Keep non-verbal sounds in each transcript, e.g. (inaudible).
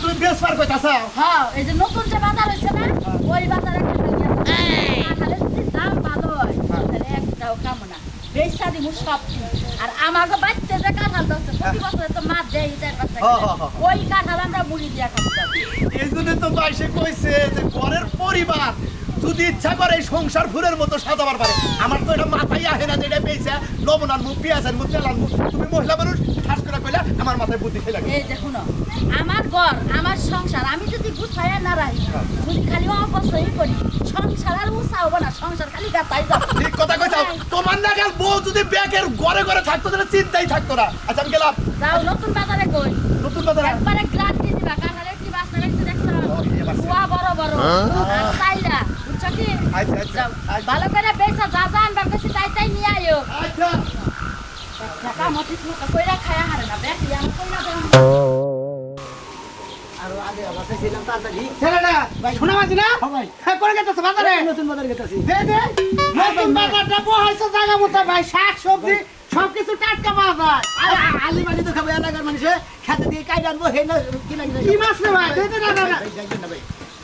তুমি বেসবার কইতাছো হ্যাঁ এই যে নতুন যে বাজার হইছে না ওই বাজারে কাঁঠালের যদি দাম ভালো হয়। তাহলে একটাও কামো না। বেচা সব আর আমাকে বাচ্চা যে কাঁঠাল দিচ্ছে প্রতি বছরে তো মাছ দেয় চার পাঁচ টাকা হ্যাঁ, হ্যাঁ, হ্যাঁ। ওই কাঁঠাল আমরা মুড়ি দিয়া খাব। এই জন্য তো বাইশে কইছে যে ঘরের পরিবার যদি ইচ্ছা করে এই সংসার ফুলের মতো সাজাবার পারে। আমার তো এটা মাথায় আহে না যে এটা পেয়েছে। লবণ আনব পেঁয়াজ আনব তেল আনব তুমি মহিলা মানুষ ঠাস করে কইলে আমার মাথায় বুদ্ধি খেলে এই যে শুনো আমার ঘর আমার সংসার আমি যদি গুছাইয়া না রাখি যদি খালি অপচয় করি সংসার আর উৎসাহ হব না সংসার খালি গাতাই যাবে। ঠিক কথা কইছাও তোমার নাগাল বউ যদি ব্যাগের ঘরে ঘরে থাকতো তাহলে চিন্তাই থাকতো না। আচ্ছা আমি গেলাম। যাও নতুন বাজারে কই নতুন বাজার? একবারে গ্লাস দিয়ে দিবা কাঁঠালের কি বাসনা দেখছ এবার বড় বড় আর চাইলা বুঝছ কি আচ্ছা আচ্ছা যাও আচ্ছা। ভালো করে বেচা যা যা আনবার কাছে তাই তাই নিয়ে আইও আচ্ছা। টাকা মতি কইরা খায়া হারে না বেশি আমার কইরা আর আগে আমার চাইছিলাম তাড়াতাড়ি। ছেলেটা শোনা মাঝি না? ভাই। হ্যাঁ করে গেতেছে বাজারে? নতুন বাজার গেতাছি। দে দে। নতুন বাজারটা বহাইছে জায়গা মতো ভাই শাক সবজি সবকিছু টাটকা পাওয়া যায়। আর আলি মাটি তো খাব এলাকার মানুষে। খেতে দিয়ে কাইড আনব হে না কি মাছ রে ভাই? দে দে না না না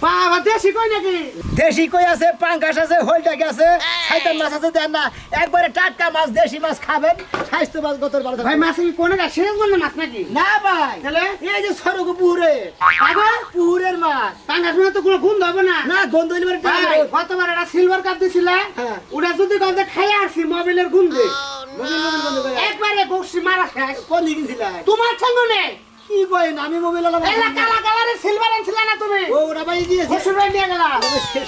বাবা দেশি কই নাকি? দেশি কই আছে পাঙ্কাশ আছে হোলটাকে আছে সাইতান মাছ আছে দেন না একবারে টাটকা মাছ দেশি মাছ খাবেন স্বাস্থ্য মাছ গতর ভালো ভাই মাছ কি কোনে গা সিরাজ মাছ নাকি? না ভাই তাহলে? এই যে সরগু পুহুরে আগে পুহুরের মাছ। পাঙ্গাস মানে তো কোনো হবে না। না গন্ধ হইলে ভাই গতবার একটা সিলভার কাপ দিছিল হ্যাঁ। ওটা যদি গন্ধে খাই আসছি মোবাইলের বন্ধ করে একবারে মারা কোন তোমার সঙ্গে নেই। কি কই না আমি মোবাইল আলাদা এলা কালা কালারের সিলভার আনছিল না তুমি? ও ওরা ভাই দিয়েছে শ্বশুর বাড়ি নিয়ে গেলা।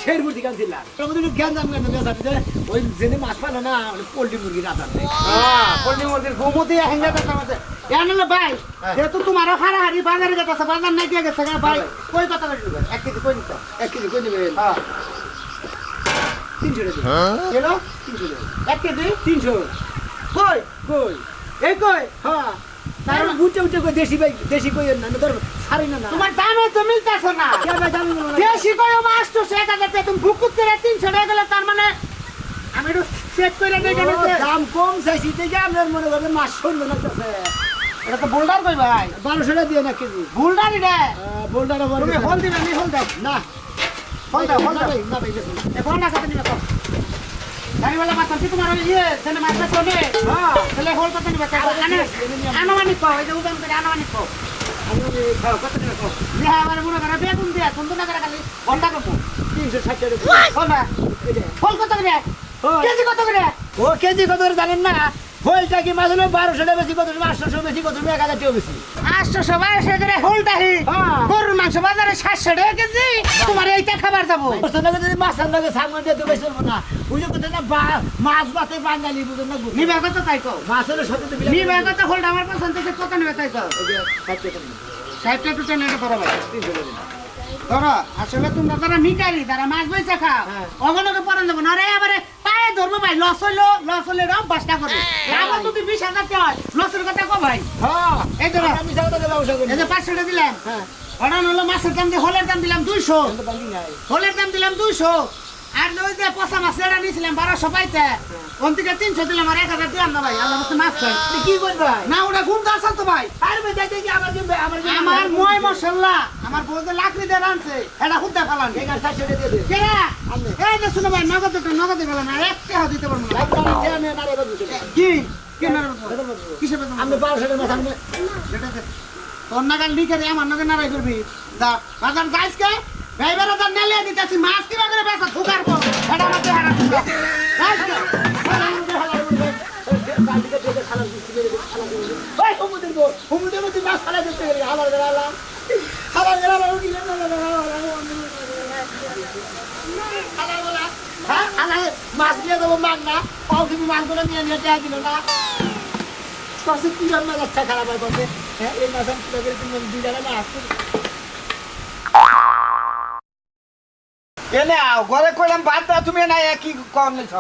শের মুরগি কানছিলাম আমাদের জ্ঞান জান কেন বেসা দিতে ওই জেনে মাছ পালো না পোল্ট্রি মুরগি রাত আনতে হ্যাঁ পল্লী মন্দির ঘুমোতে হেঙ্গা দেখা মাঝে জানলো ভাই হ্যাঁ। যেহেতু তোমারও হারাহারি বাজারে যেতেছে বাজার নাই দিয়ে গেছে গা ভাই কই কথা বলছি এক কেজি কই নিতে? এক কেজি কই নেবেন হ্যাঁ। তিনশো টাকা। কেলো? তিনশো টাকা। এক কেজি? তিনশো। কই? কই? এই কই? হ্যাঁ। উঠে উঠে কই দেশি ভাই দেশি কই না না ধর সারি না না। তোমার দামে তো মিলতেছে না। কে ভাই জানি না? দেশি কই মাছ তো সে টাকা তুমি বুকুত করে তিনশো টাকা গেলে তার মানে আমি একটু চেক করে ও, নিতে। দাম কম চাইছি দেখে আপনার মনে করেন মাছ সুন্দর লাগতেছে এটা তো বোল্ডার কই ভাই? বারোশো টাকা দিয়ে না কেজি। বোল্ডার রে বোল্ডার তুমি হল দিবে আমি হল দাও না হল দাও হল না দাও ভাই না ভাই। এ কোনটা কত নিবে কম গাড়িওয়ালা বাচ্চা কি তোমার ইয়ে সেনে মাছ চলে হ্যাঁ তাহলে হল কত নিবে আনুমানিক কও এই যে উদান করে আনুমানিক কও কেজি কত করে জানেন না? হোলটা কি হলো বারোশো টাকা বেশি কত আটশোশো বেশি কত এক হাজার টাকা বেশি? আটশো সবাই সে করে হলটাহি হ্যাঁ। গরুর মাংস বাজারে সাতশো টাকা কেজি। তোমার এইটা খাবার যাব। যদি মাছ আনলে লগে সামনে দিয়ে বেশি চলবো না বুঝে কোথায় না মাছ বাতে বাঙালি বুঝে না নিবে কত তাই কও? মাছ হলে সত্যি নিবে কত হলটা আমার পছন্দ কত নিবে তাই টাকা দিন। ষাট টাকা টুটে নেবে ধরো টাকা আসলে তোমরা যারা মিকারি যারা মাছ বইছে খাও হ্যাঁ। অগণকে পরান দেবো না। রে পায়ে ধরবো ভাই লস হইল লস হলে রাম বাসটা করে আমার যদি বিশ হাজার টাকা হয় লসের কথা কো ভাই। হ্যাঁ। এই ধরো আমি এই যে পাঁচশো টাকা দিলাম। হ্যাঁ। অর্ডার হলো মাছের দাম দিয়ে হলের দাম দিলাম দুইশো। হলের দাম দিলাম দুইশো। আর ওই যে পচা মাছ এটা নিয়েছিলাম বারোশো পাইতে। ওন থেকে তিনশো দিলাম আর এক হাজার দিলাম না ভাই আল্লাহ মতো মাছ কি করবে না ওটা ঘুম দাস তো ভাই। আর ভাই দেখতে কি আমার কি আমার আমার মই মশলা। আমার বউ যে লাকড়ি দিয়ে রানছে এটা হুদ্দা ফেলান। ঠিক আছে টাকা দিয়ে দে। কেরা। এই যে শুনো ভাই নগদ একটু নগদে ফেলান আর এক টাকা দিতে পারব না। দেবো। কি কি? না বেতন বাবু। কিসে আমি বারোশো টাকা তোর নাগাল লিখে দে আমার নাগাল নারাই করবি। যা বাজার যাইস কে? ড্রাইভার তার নেলে দিতেছি মাছ কিবা করে বেসা পর এটা আমার মধ্যে মাছ। হ্যাঁ, দিয়ে দেবো মাগ না পাও তুমি মাছগুলো নিয়ে নিয়ে দেয়া দিল না কষে কি জন্ম যাচ্ছে খারাপ হয় কষে হ্যাঁ এই মাছ আমি দুই টাকা না আসছে এনে আও ঘরে কইলাম বাদ দাও তুমি না কি কম নিছ?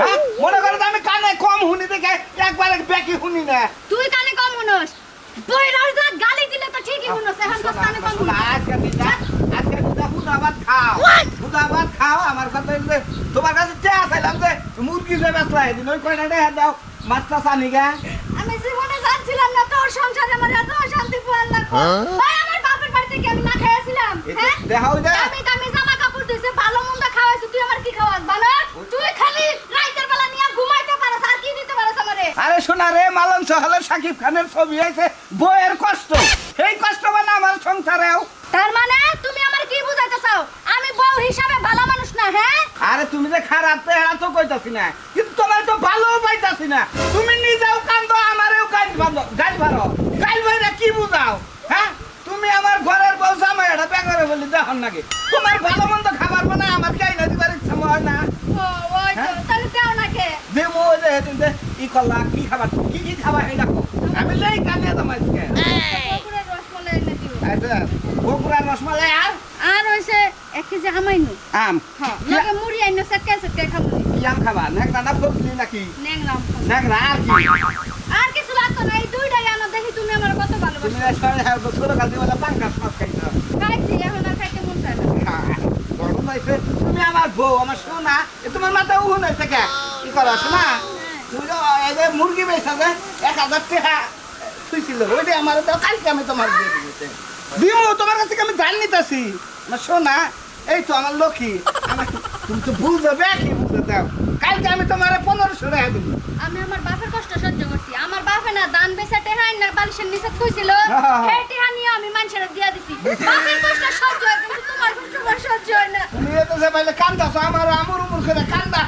হ্যাঁ? মনে করো আমি কানে কম শুনি দেখে একবার বেকি শুনি না। তুই কানে কম মনস তুই রাজা গালি দিলে তো ঠিকই মনস এখন তো কানে কম শোনো, আজকে দিদা আজকে দিদা হুদাবাদ খাও। হুদাবাদ খাও আমার কথা যে, তোমার কাছে চা চাইলাম যে মুরগি যে বেসলা দিন ওই কয়টা দেয়া দাও মাছটা চানি গা। আমি জীবনে জানছিলাম না তোর সংসারে আমার এত অশান্তি পোয়াল লাগবে ভাই আমার বাপের বাড়ি থেকে আমি না এটা হ্যাঁ? দেখাও যে দামি দামি জামা কাপড় দিছে ভালো মন্দ খাওয়াইছে তুই আমার কি খাওয়াস ভালো তুই খালি রাইতের বেলা নিয়ে ঘুমাইতে পারস আর কি দিতে পারস রে মালন সহলে সাকিব খানের ছবি হয়েছে বইয়ের কষ্ট। এই কষ্ট মানে আমার সংসারেও তার মানে তুমি আমার কি বুঝাইতে চাও? আমি বউ হিসাবে ভালো মানুষ না হ্যাঁ? আরে তুমি যে খারাপ এরা তো কইতাছি না। কিন্তু তোমার তো ভালো পাইতাছি না। তুমি নিজেও কান্দো আমারেও গাইল বাঁধো গাইল ভারো গাইল ভাইরা কি বুঝাও হ্যাঁ? তুমি আমার ঘরের বউ জামাই এটা বেগারে বলি দেখুন নাকি? তোমার ভালো মন্দ খাবার মানে আমার গাই না দিবার ইচ্ছা হয় না। ও ওই তো, তাহলে দেও না কে যে ই করলা? কি খাবার? কি কি খাবার এই দেখো আমি লেই রসমালাই এনে দিও আচ্ছা বগুড়ার রসমালাই আর? আর হইছে এক কেজি আমাইনু আম। হ্যাঁ লগে মুড়ি আইনো সেটকে সেটকে খাব। কি আম খাবা? নেকড়া না ফজলি নাকি? ন্যাংরাম নেকড়া আর কি? আর কিছু লাগতো না এই দুইটাই আনো। দেখি তুমি আমার কত ভালোবাসো। তুমি সাড়ে হাজার বছর কাল দিয়ে পাঙ্কাস মাছ খাইছো। খাইছি এখন আর খাইতে মন চায় না। গরম হয়েছে তুমি আমার বউ আমার সোনা। তোমার মাথায় উহুন হয়েছে কে? কি করো তো যে মুরগি এক হাজার টাকা ওইটা আমার তো কালকে আমি তোমার দিয়ে দিতে। দিমু তোমার কাছে আমি জান নিতেছি। সোনা এই তো আমার লক্ষ্মী। তুমি তো ভুল যাবে কি দাও। কালকে আমি তোমার পনেরোশো টাকা দেবো আমি আমার বাপের কষ্ট সহ্য করছি। আমার বাপে না দান বেচা টেহাই না বালিশের নিচে থুইছিল হ্যাঁ। সেই টেহা নিয়ে আমি মানুষের দিয়া দিছি। বাপের কষ্ট সহ্য হয় কিন্তু তোমার কষ্ট সহ্য হয় না। তুমি পাইলে কান্দাছো আমার আমুর করে কান্দা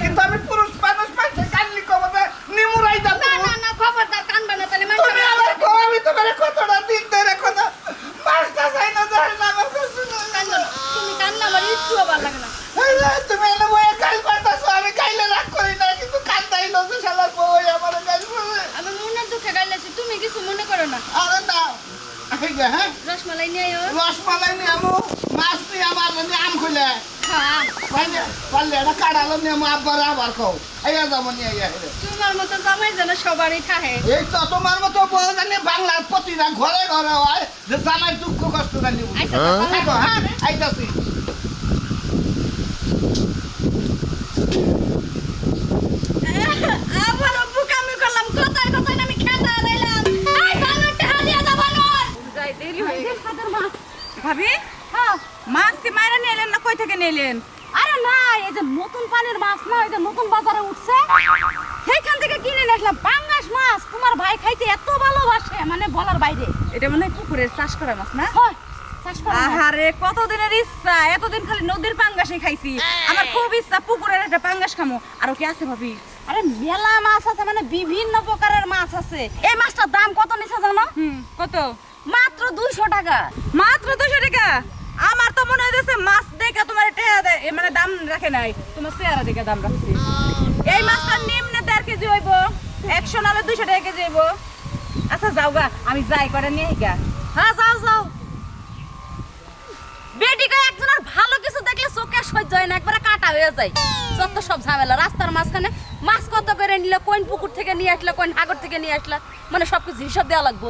কিন্তু আমি পুরুষ মানুষ পাইছে কান্দি কবতে নিমুরাই দাও না না না খবরদার কানবা না তাহলে তুমি মানুষের আমার কো আমি তোমার কতটা দিন ধরে কত মাছটা চাই না ধরে না আমার কষ্ট কান্দো না। তুমি কান্না আমার একটু ভালো লাগে না তুমি এনে বয়ে কাল করতেছো আমি কাইলে রাগ করি না কিন্তু কান্দাই লোকে শালার বই আমার কাল করে আমি মনের দুঃখে গাইলেছি তুমি কিছু মনে করো না আরে না এই যে, হ্যাঁ রসমালাই নিয়ে আইও রসমালাই নিয়ে আমু মাছ নিয়ে আমার নিয়ে আম খুলে হ্যাঁ পাইলে পারলে এটা নিয়ে আব্বার আবার কও। এই যাব নিয়ে আইয়া তোমার মতো জামাই যেন সবারই থাকে এই তো তোমার মতো বউ জানি বাংলার প্রতিটা ঘরে ঘরে হয় যে জামাই দুঃখ কষ্ট জানি আইসা কথা হ্যাঁ আইতাছি। (laughs) হয়ে মাছ। ভাবি? হ্যাঁ। মাছ কি মাইরা নিয়ে এলেন না কই থেকে নিলেন আরে না এই যে নতুন পানির মাছ না এই যে নতুন বাজারে উঠছে সেইখান থেকে কিনে নিয়ে আসলাম। পাঙ্গাস মাছ তোমার ভাই খাইতে এত ভালোবাসে মানে বলার বাইরে। এটা মনে হয় পুকুরের চাষ করা মাছ না? হয় চাষ করা মাছ। আহারে কতদিনের ইচ্ছা? এতদিন খালি নদীর পাঙ্গাসই খাইছি। আমার খুব ইচ্ছা পুকুরের একটা পাঙ্গাস খামো। আর কি আছে ভাবি? আরে মেলা মাছ আছে মানে বিভিন্ন প্রকারের মাছ আছে। এই মাছটার দাম কত নিছে জানো? কত? মাত্র দুইশো টাকা। মাত্র দুইশো টাকা? আমার তো মনে হইতেছে মাছ দেখে তোমার মানে দাম রাখে নাই। তোমার দেখে দাম রাখছি। এই মাছটা নিম্নে দেড় কেজি হইব। একশো নালে দুইশো টাকা কেজি হইব। আচ্ছা যাও গা, আমি যাই, করে নিয়ে গা। হ্যাঁ যাও যাও। একজনের ভালো কিছু দেখলে চোখে সহ্য হয় না, একবারে কাটা হয়ে যায়। যত সব ঝামেলা, রাস্তার মাঝখানে মাছ কত করে নিলে, কোন পুকুর থেকে নিয়ে আসলে, কোন সাগর থেকে নিয়ে আসলে মানে সবকিছু হিসাব দেওয়া লাগবো।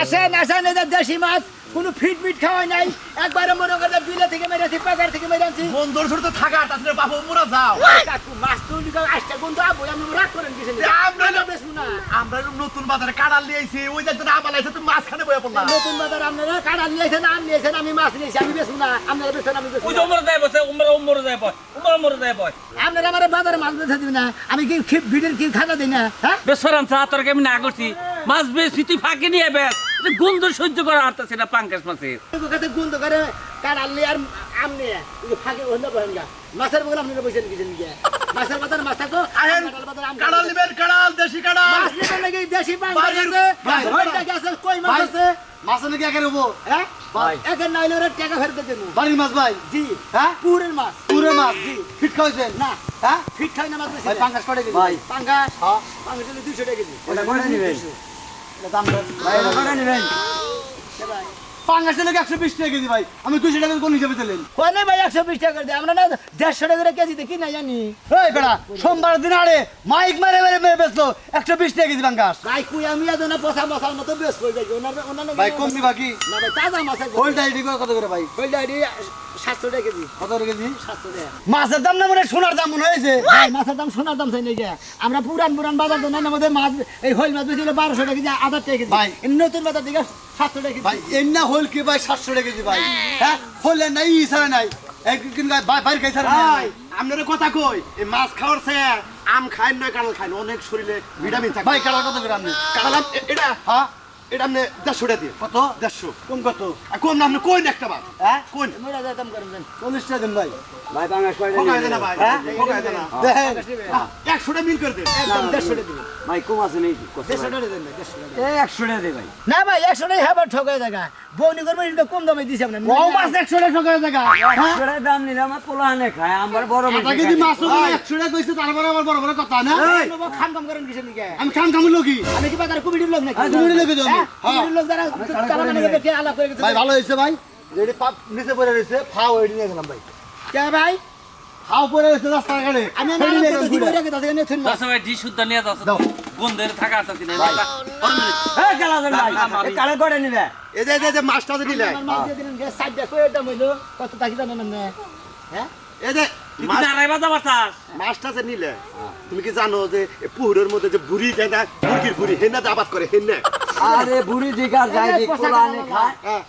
আসেন আসেন দেশি মাছ। কোনো ফিট মিট খাওয়াই নাই। একবারে মনে করে বিলে থেকে মেরেছি পাকার থেকে মেরেছি। বন্ধুর তো থাকা তাছাড়া বাবু মোরা যাও। কাকু মাছ তো আসছে বন্ধু আবু আমি রাগ করেন কিছু আমরা না- বেশ না আমরা নতুন বাজারে কাড়াল নিয়েছি ওই যে আইছে তুমি মাঝখানে বয়ে পড়লাম। নতুন বাজার আপনারা কাটা নিয়েছেন আম নিয়েছেন আমি মাছ নিয়েছি আমি বেশ না আপনারা বেছেন আমি বেশ ওই যে উমরে যায় বসে উমরে উমরে যায় বয় উমরে উমরে যায় বয় আপনারা আমার বাজারে মাছ বেছে দিবেন না আমি কি ভিড়ের কি খাতা দিই না হ্যাঁ? বেসরাম চা তোর আমি না করছি মাছ বেশ তুই ফাঁকি নিয়ে বেশ গন্ধ সহ্য করা হারতেছে না পাঙ্কাশ মাছের কাছে গুন্দ করে কাটাল নিয়ে আর আম নিয়ে এই যে ফাঁকে হইলে বহেন গা মাছের বগল আপনারা বসেন কিছু নিয়ে মাছের বাজার মাছ থাকো আহেন কাঁঠাল বাজারে আম কাড়াল নিবেন কাড়াল দেশি কাড়াল মাছ নিবেন নাকি দেশি পাঙ্গাস আছে? ভাই, গাছের ভাই, পাঙ্গাস আছে? কই মাছ আছে? মাছ নাকি একের হব হ্যাঁ? ভাই। একের নাইলে ওরা টাকা ফেরত দেবো। বাড়ির মাছ ভাই। জি। হ্যাঁ? পুরের মাছ। পুরো মাছ ফিট খাওয়াইছেন? না। হ্যাঁ? ফিট খাই না মাছ ভাই পাঙ্গাস কটে গেছি ভাই। পাঙ্গাস হ্যাঁ। পাঙ্গাস হলে দুইশো টাকা কেজি। ওটা করে নিবেন? এটা দাম দর ভাই এটা করে নিবেন পাঙ্গাস নাকি একশো বিশ টাকা কেজি ভাই। আমি দুশো টাকা কোন হিসাবে দিলেন? হয় ভাই একশো বিশ টাকা করে আমরা না দেড়শো টাকা করে কেজিতে কি না জানি এই বেড়া সোমবার দিন আরে মাইক মারে মেরে মেরে বেচলো একশো বিশ টাকা কেজি পাঙ্গাস। ভাই কুই আমি আজ না পচা মশার মতো বেশ হয়ে যাই ওনার ওনার ভাই কম দিবা না ভাই তাজা মাছ হোলটা এটি কত করে ভাই? হইলে এটি সাতশো টাকা কেজি কত কেজি সাতশো টাকা। মাছের দাম না মনে সোনার দাম মনে হয়েছে মাছের দাম সোনার দাম চাই নাকি আমরা পুরান পুরান বাজার তো নাই আমাদের মাছ এই হইল মাছ বেশি বারোশো টাকা কেজি হাজার টাকা কেজি ভাই। নতুন বাজার দিকে সাতশো টাকা ভাই এমনি হল কি ভাই সাতশো টাকা কেজি ভাই? হ্যাঁ? হলে নাই ই নাই। একদিন বাইরে খাই ছাড়া ভাই আপনার কথা কই এই মাছ খাওয়ার সে আম খায় নয় কাঁঠাল খায় অনেক শরীরে ভিটামিন থাকে। ভাই কাটা কত গ্রাম নেই কাঁঠাল এটা? হ্যাঁ? এটা আপনি দেড়শো টাকা দিয়ে। কত? দেড়শো। কোন কত? আর কোন আপনি কই না একটা বার হ্যাঁ? কোন? মোরা যেতাম করবেন চল্লিশ টাকা দিন ভাই। ভাই বাংলাদেশ কয়টা ঠকায় দেনা ভাই। হ্যাঁ? ঠকায় দেনা দেখেন একশো টাকা মিল করে দেন। একদম দেড়শো টাকা দিবেন ভাই কম আছে নেই দেড়শো টাকা দেবেন ভাই দেড়শো টাকা এই একশো টাকা দে ভাই। না ভাই একশো টাকা হ্যাঁ ঠকাই দেখা বউনি করব এটা কম দামে দিছে আপনার। কম মাছ একশো টাকা টাকা জায়গা একশো টাকা দাম নিলে আমার পোলা আনে খায় আমার বড় আটা কেজি মাছ একশো টাকা কইছে তারপরে আমার বড় বড় কথা না? খাম কাম করেন কিসের নিকে আমি খাম খাম লোকি আমি কি বাজারে কুমিটির লোক নাকি? কুমিটির লোকই হ্যাঁ, মানে ভাই ভালো হয়েছে ভাই? যেটি পাপ নিচে পড়ে রয়েছে ফাও এটি নিয়ে গেলাম ভাই। কে ভাই? ফাও পড়ে রয়েছে রাস্তার ঘাটে আমি সেটি নিয়ে গেলাম দিব ঘুরে। রেখে তাতে নিয়ে থুন দশ ভাই ডি শুদ্ধ নিয়ে যাচ্ছে দাও। থাকা কালা ভাই। করে নিবে? এই যে এই যে- মাছটা যে নিলে। আমার মাছ দিয়ে দিলেন গ্যাস সাইড দিয়ে কয়ের হইল কত টাকা জানেন না হ্যাঁ? এই যে মাছটা যে নিলে তুমি কি জানো যে এই পুকুরের মধ্যে যে বুড়ি দেয় না মুরগির বুড়ি হেনা আবাদ করে হেনে। আরে বুড়ি দিঘা যাই দি পোলা খায় হ্যাঁ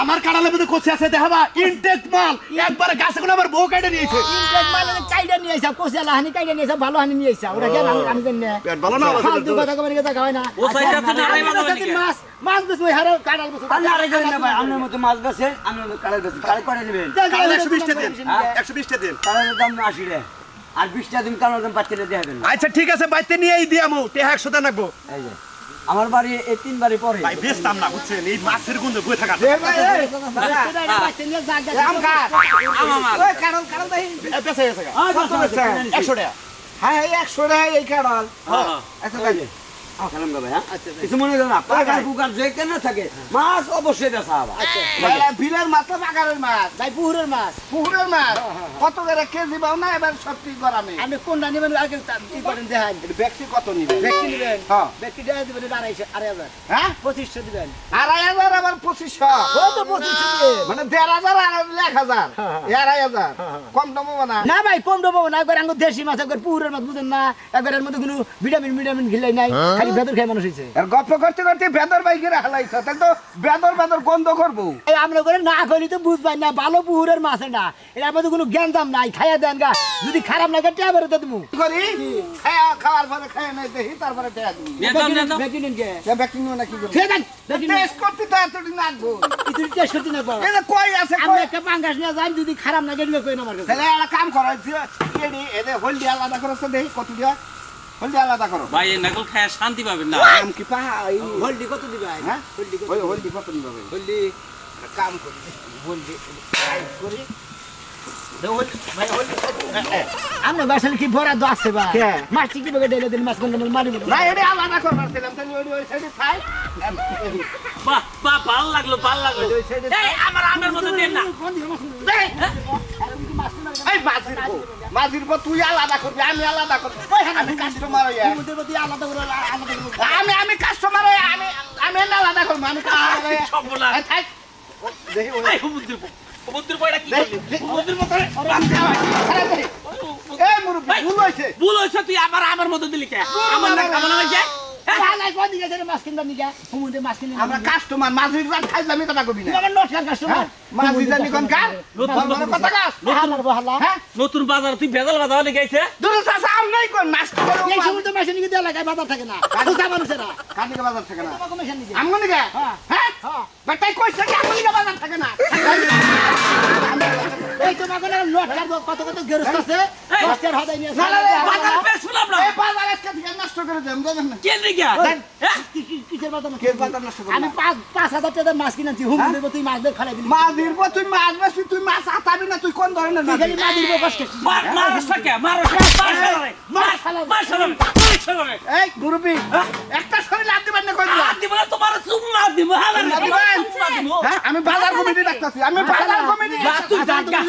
আমার কাড়ালের মধ্যে কষি আছে দেখাবা ইনটেক মাল একবারে গাছে কোনো আমার বউ কেটে নিয়েছে ইনটেক মানে চাইডা নিয়ে কষিয়া লাহানি চাইডা নিয়ে ভালো হানি নিয়ে ওরা আমি আমি জানি না ভালো না ফালতু কথা কবে নিয়ে দেখা না ও সাইডে আছে না আড়াই আচ্ছা, মাছ মাছ বেশ ওই হারে কাটাল বেশ রে না ভাই মতো মাছ মতো কালার করে নেবেন কাড়াল একশো বিশটা দিন একশো বিশটা দিন দাম আশি রে আর বিশটা দিন কারণ দাম পাচ্ছি না দেখাবেন আচ্ছা ঠিক আছে বাইতে নিয়েই আমো তে একশো দেন রাখব এই যে আমার বাড়ি এই তিন বাড়ি পরে ভাই বেচতাম না বুঝছেন এই মাছের গন্ধে বই থাকা বেঁচে গেছে গা। একশো টাকা হ্যাঁ একশো টাকা এই কারণ হ্যাঁ আচ্ছা হ্যাঁ কিছু মনে করেন না পাকার পুকার যে কেন থাকে মাছ অবশ্যই দেখা হবে। বিলের মাছ না বাগানের মাছ? ভাই পুকুরের মাছ। পুকুরের মাছ? কত করে কেজি পাও না? এবার সব ঠিক আমি কোনটা নেবেন? আগে তা- করেন? দেখান। ব্যক্তি কত নিবে ব্যক্তি নেবেন? হ্যাঁ। ব্যক্তি দেখাই দিবেন আড়াইশো আড়াই হাজার। হ্যাঁ? পঁচিশশো দিবেন। আড়াই হাজার আবার পঁচিশশো। ও তো পঁচিশশো মানে দেড় হাজার এক হাজার। এই আড়াই হাজার। কম দাম না। না ভাই কম দেবো না। একবার আঙ্গুর দেশি মাছ একবার পুকুরের মাছ বুঝেন না? একবার এর মধ্যে কোনো ভিটামিন ভিটামিন ঘিলাই নাই খালি ভেতর খাই মানুষ হয়েছে আর গপ্প করতে করতে বেদর বাইকের হালাইছ তাহলে তো বেদর বেদর গন্ধ করব। এই আমরা করে না করলে তো বুঝবাই না ভালো পুকুরের মাছ না। এর মধ্যে কোনো জ্ঞান দাম নাই খাইয়া দেন গা। যদি খারাপ তুমি করি খায়া খাওয়ার পরে খাইয়া নাই তারপরে কে না কি করব ঠিক আছে বেকি নিন টেস্ট করতে তো এতদিন লাগবো। তুই টেস্ট করতে না পারো। এই কই আছে আমি কই? একটা পাঙ্গাস নিয়ে যাই যদি খারাপ না গেলে কই না আমার কাছে। তাহলে একটা কাম করো এডি এদে হলদি আলাদা করো তো দেখি কত দিয়া? হলদি আলাদা করো। ভাই এই নাকল খায় শান্তি পাবেন না। আম কি পাই হলদি কত দিবে হ্যাঁ? হলদি কত ওই হলদি কত ভাই? হলদি কাম করি হলদি করি। আমরা বাসালে কি ভরা দো আছে বা? মাছ কি বগে ডেলে দিন মাছ কোন মারি না। এডি আলাদা করবার ছিলাম তাহলে ওই ওই সাইডে খাই বাহ বাহ ভালো লাগল ভালো লাগল। এই আমার আমের মতো দেন না। এই মাঝির বউ। মাঝির বউ তুই আলাদা করবি আমি আলাদা করবি। আমি কাস্টমার হইয়া? আলাদা করে আলাদা করে আমি আমি কাস্টমার হইয়া আমি আমি এনে আলাদা করব আমি কাস্টমার হইয়া? সব বলা এই থাক। ও, দেখি ওই এই হুমুদ্দির হুমুদ্দির বয়টা কি হুমুদ্দির মতো এই মুরব্বি ভুল তুই আমার আমার মতো দিলি কে? আমার না আমার হয়েছে কোন যাবে মাছ কিনবা নিকা সমুদ্রে মাছ কিনে আমরা কাস্টমার মাঝির রাত খাইলামি কথা কবি না। আমার কাস্টমার হ্যাঁ? মাঝি কোন কার? নতুন কথা কাজ আমার বহালা। হ্যাঁ? নতুন বাজার তুই ভেজাল বাজার হলে গেছে দূরে চাষা আম নাই কোন? নাস্তা করে এই সমুদ্রে মাছ নিকে দেয়া লাগায় বাজার থাকে না। মানুষেরা। বাজার থাকে না? আমগো নিকে হ্যাঁ। হ্যাঁ? হ্যাঁ। বেটাই কইছে কি আমগো বাজার থাকে না। এই তোমাকে না নট কার কত কত গেরস্ত আছে এই। দশটার হদাই নিয়ে না, না, না, বাজার বেশ শুনলাম না এই বাজার আজকে থেকে নষ্ট করে দেন জানেন না কে দিকে হ্যাঁ কিসের বাজার কে বাজার নষ্ট করে আমি পাঁচ পাঁচ হাজার টাকা মাছ কিনেছি হুম দেবো তুই মাছ ধরে খালাই দিলি মাঝির পর তুই মাছ বেশি তুই মাছ আতাবি না তুই কোন ধরনের মাছ খালি মাছ দিবো কষ্ট মার মার সকে মার মার সরে মার মার সরে মার সরে এই মুরব্বি একটা শরীর লাভ দিবেন না কই দিলাম দিব না তোমার চুম্মা দিব হালার চুম্মা দিব দিবেন? চুম্মা দিব হ্যাঁ আমি বাজার কমিটি ডাকতাছি আমি বাজার কমিটি তুই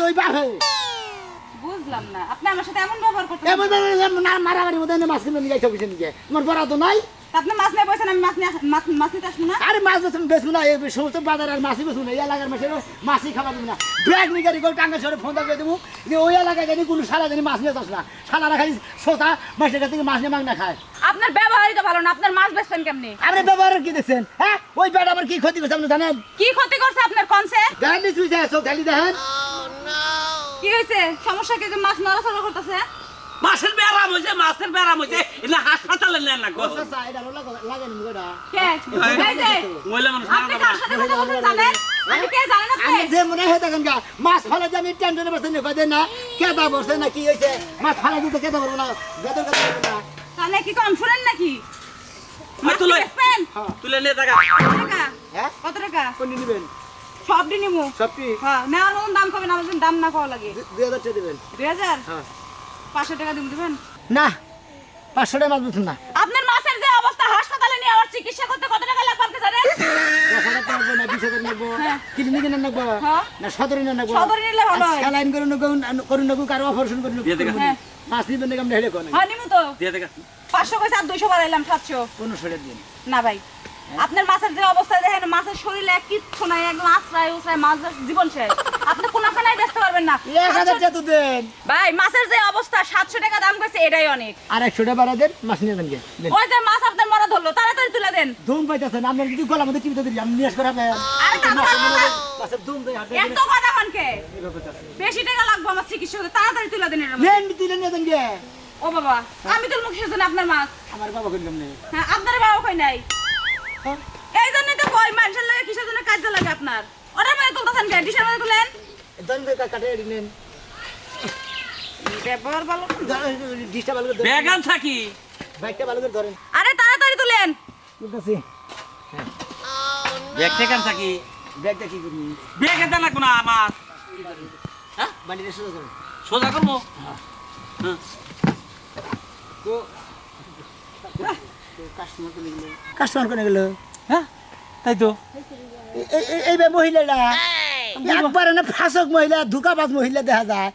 ওই বাপ বুঝলাম না। আপনি আমার সাথে এমন ব্যবহার করতে এমন ব্যবহার না মারামারি মধ্যে মাছ কিনে নিয়ে যাইতে হবে নিজে আমার বড় তো নাই? আপনি মাছ নিয়ে আমি মাছ নিয়ে মাছ নিতে আসব না? আরে মাছ বেচুন বেচুন না এই সমস্ত বাজার আর মাছই বেচুন এই এলাকার মাছের মাছই খাবার দিব না। ব্যাগ নিয়ে গাড়ি করে টাঙ্গা শহরে ফোন দিয়ে দেবো যে ওই এলাকায় জানি কোনো সারা জানি মাছ নিয়ে যাস না। সারারা খালি সোসা মাছের কাছ থেকে মাছ নিয়ে মাংনা খায়। আপনার ব্যবহারই তো ভালো না আপনার মাছ বেচবেন কেমনি? আপনি ব্যবহারের কি দেখছেন হ্যাঁ? ওই ব্যাট আমার কি ক্ষতি করছে আপনি জানেন? কি ক্ষতি করছে আপনার কনসে? নিচুই যায় চোখ ঢালি দেখেন। কি হয়েছে? সমস্যা কি মাছ নড়াচড়া করতেছে? মাছের ব্যারাম হয়েছে মাছের ব্যারাম হয়েছে এটা হাসপাতালে নেন না গো। মহিলা মানুষ মনে হয় দেখেন গা মাছ ফালা যে আমি টেন্ডারে বসে নিয়ে কয় না কেদা বসে না কি হয়েছে মাছ ফালা দিতে কেদা পারব না বেদর কেদা না। তাহলে কি কম শুনেন নাকি? মাছ তুলে। তুলে নিয়ে টাকা। কত টাকা? হ্যাঁ? কত টাকা? কোন নিবেন? সব দিন নিমু। সব হ্যাঁ দাম কবে? না দাম না পাওয়া লাগে। দুই হাজার টাকা দিবেন। দুই হাজার? হ্যাঁ। পাঁচশো টাকা দিব দিবেন না পাঁচশো টাকা মাছ না আপনার মাছের যে অবস্থা হাসপাতালে নিয়ে আমার চিকিৎসা করতে কত টাকা লাগবে আপনি জানেন দশ হাজার টাকা নেব না বিশ হাজার নেব হ্যাঁ। ক্লিনিকে নেব হ্যাঁ। না সদরে নেব সদরে নিলে ভালো হয়। স্যালাইন করে নেব করে নেব কারও অপারেশন করে নেব দিয়ে দেখা। হ্যাঁ। মাছ নিবেন না আমরা হেলে কোন হ্যাঁ নিমু তো দিয়ে টাকা পাঁচশো কইছে আর দুইশো বাড়াইলাম সাতশো পনেরোশো টাকা দিন না ভাই আপনার মাছের যে অবস্থা দেখেন মাছের শরীরে কিচ্ছু নাই একদম আশ্রয় উশ্রয় মাছ জীবন শেষ। আপনি কোনখানায় বেচতে পারবেন না। এক হাজার টাকা দেন। ভাই মাছের যে অবস্থা সাতশো টাকা দাম কইছে এটাই অনেক। আর একশো টাকা বাড়া দেন মাছ নিয়ে দেন। ওই যে মাছ আপনার মরা ধরলো তাড়াতাড়ি তুলে দেন। ধুম পাইতেছেন আপনার যদি গলা মধ্যে টিভিতে দিই আমি নিয়ে না, না, না, না। মাছের ধুম দেয় এত কথা হনকে বেশি টাকা লাগবে আমার চিকিৎসা করতে তাড়াতাড়ি তুলে দেন এর মধ্যে। নেন দিলে নিয়ে দেন ও বাবা আমি তো কিসের জন্য আপনার মাছ। আমার বাবা করলাম নেই হ্যাঁ আপনার বাবা কই নাই। এই জন্যই তো কই মানুষের লাগে কিসের জন্য কাজে লাগে আপনার? ওটার মধ্যে তুলতেছেন কে ডিশের মধ্যে তুলেন দেন কাটে নেন। ব্যবহার ভালো ডিসটা ভালো করে ব্যাগান থাকি বাইকটা ভালো করে ধরেন। আরে তাড়াতাড়ি তুলেন। বুঝতেছি ব্যাগ ঠেকান থাকি ব্যাগটা কি করি ব্যাগে দেন লাগবো না মাছ বাড়িতে শুরু করেন সোজা করব? হ্যাঁ। তো কাস্টমার কোনে গেল। হ্যাঁ? তাই তো? এই- মহিলাটা একবারে না ফাঁসক মহিলা ধুকাবাজ মহিলা দেখা যায়।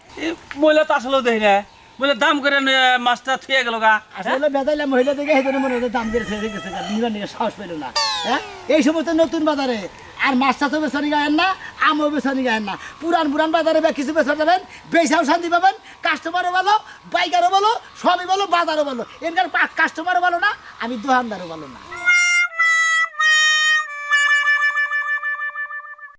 মহিলা তো আসলেও দেখি না বলে দাম করে মাছটা থুয়ে গেল গা। আসলে বেদাইলা মহিলা দেখে সেই জন্য মনে হচ্ছে দাম করে থুয়ে গেছে সাহস পেল না। হ্যাঁ? এই সমস্ত নতুন বাজারে আর মাস্টার তো বেসনি গায়েন না, আমও বেসনি গায়েন না। পুরান পুরান বাজারে বা কিছু বেসর যাবেন বেসাও শান্তি পাবেন কাস্টমারও বলো বাইকারও বলো সবই বলো বাজারও ভালো। এনকার কাস্টমারও বলো না, আমি দোকানদারও বলো না।